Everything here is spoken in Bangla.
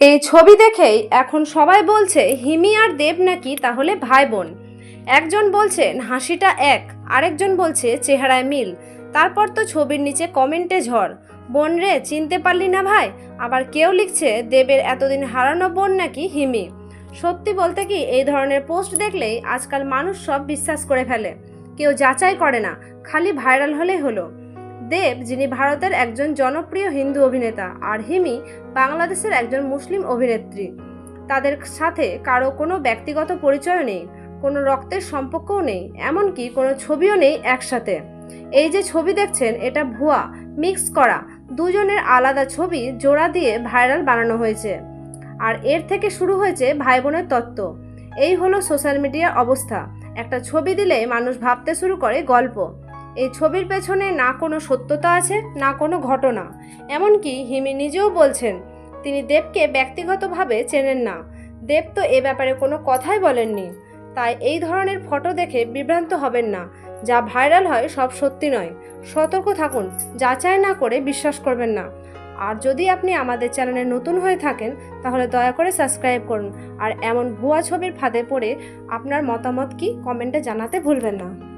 এই ছবি দেখেই এখন সবাই বলছে, হিমি আর দেব নাকি তাহলে ভাই বোন একজন বলছেন হাসিটা এক। আরেকজন বলছে, চেহারায় মিল। তারপর তো ছবির নিচে কমেন্টে ঝড়, বোন রে, চিনতে পারলি না ভাই? আবার কেউ লিখছে, দেবের এতদিন হারানো বোন নাকি হিমি? সত্যি বলতে কি, এই ধরনের পোস্ট দেখলেই আজকাল মানুষ সব বিশ্বাস করে ফেলে। কেউ যাচাই করে না, খালি ভাইরাল হলেই হলো। দেব, যিনি ভারতের একজন জনপ্রিয় হিন্দু অভিনেতা, আর হিমি বাংলাদেশের একজন মুসলিম অভিনেত্রী। তাদের সাথে কারও কোনো ব্যক্তিগত পরিচয় নেই, কোনো রক্তের সম্পর্কও নেই, এমনকি কোনো ছবিও নেই একসাথে। এই যে ছবি দেখছেন, এটা ভুয়া, মিক্স করা, দুজনের আলাদা ছবি জোড়া দিয়ে ভাইরাল বানানো হয়েছে। আর এর থেকে শুরু হয়েছে ভাই বোনের তত্ত্ব। এই হলো সোশ্যাল মিডিয়ার অবস্থা। একটা ছবি দিলে মানুষ ভাবতে শুরু করে গল্প। এই ছবির পেছনে না কোনো সত্যতা আছে, না কোনো ঘটনা। এমনকি হিমি নিজেও বলছেন, তিনি দেবকে ব্যক্তিগতভাবে চেনেন না। দেব তো এ ব্যাপারে কোনো কথাই বলেননি। তাই এই ধরনের ফটো দেখে বিভ্রান্ত হবেন না। যা ভাইরাল হয় সব সত্যি নয়। সতর্ক থাকুন, যাচাই না করে বিশ্বাস করবেন না। আর যদি আপনি আমাদের চ্যানেলে নতুন হয়ে থাকেন, তাহলে দয়া করে সাবস্ক্রাইব করুন। আর এমন ভুয়া ছবির ফাঁদে পড়ে আপনার মতামত কি, কমেন্টে জানাতে ভুলবেন না।